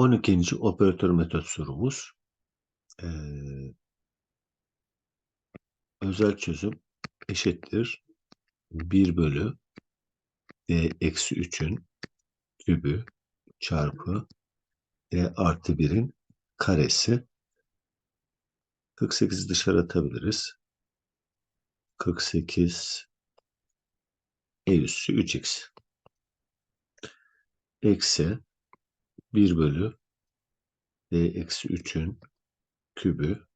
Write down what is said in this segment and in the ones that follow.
12. operatör metot sorumuz. Ee, özel çözüm eşittir 1 bölü d eksi 3'ün kübü çarpı d artı 1'in karesi. 48'i dışarı atabiliriz. 48 e üssü 3x eksi 1 bölü d eksi 3'ün kübü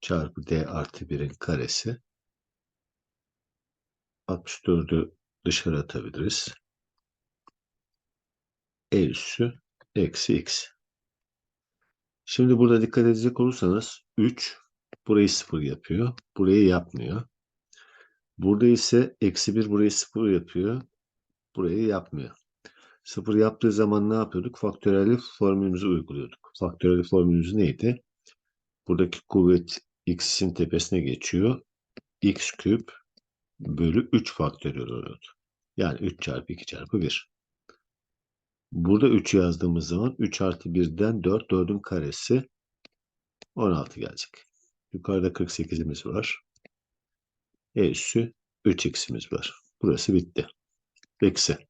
çarpı d artı 1'in karesi 64'ü dışarı atabiliriz. E üssü eksi x. Şimdi burada dikkat edecek olursanız 3 burayı 0 yapıyor. Burayı yapmıyor. Burada ise eksi 1 burayı 0 yapıyor. Burayı yapmıyor. 0 yaptığı zaman ne yapıyorduk? Faktörelli formülümüzü uyguluyorduk. Faktörelli formülümüz neydi? Buradaki kuvvet x'in tepesine geçiyor. x küp bölü 3 faktöriyel oluyordu. Yani 3 çarpı 2 çarpı 1. Burada 3 yazdığımız zaman 3 artı 1'den 4, 4'ün karesi 16 gelecek. Yukarıda 48'imiz var. E üssü 3x'imiz var. Burası bitti. Eksi.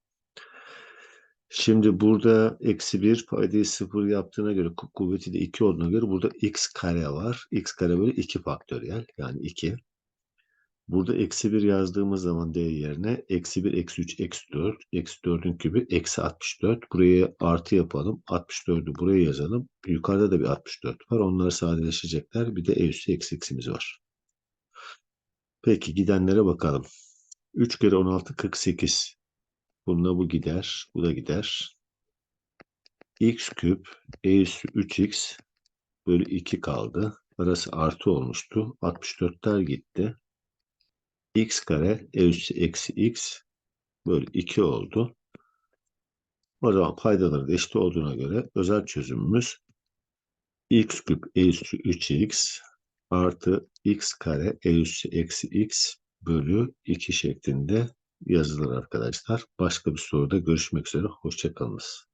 Şimdi burada eksi 1 paydayı 0 yaptığına göre kuvveti de 2 olduğuna göre burada x kare var. x kare böyle 2 faktöriyel yani 2. Burada eksi 1 yazdığımız zaman d yerine eksi 1, eksi 3, eksi 4. Eksi 4'ün kübü eksi 64. Buraya artı yapalım. 64'ü buraya yazalım. Yukarıda da bir 64 var. Onlar sadeleşecekler. Bir de e üssü eksi x'imiz var. Peki gidenlere bakalım. 3 kere 16 48. Bununla bu gider. Bu da gider. x küp e üssü 3x bölü 2 kaldı. Arası artı olmuştu. 64'ler gitti x kare e üssü eksi x bölü 2 oldu. O zaman paydaları da eşit olduğuna göre özel çözümümüz x küp e üssü 3x artı x kare e üssü eksi x bölü 2 şeklinde yazılır arkadaşlar. Başka bir soruda görüşmek üzere. Hoşçakalınız.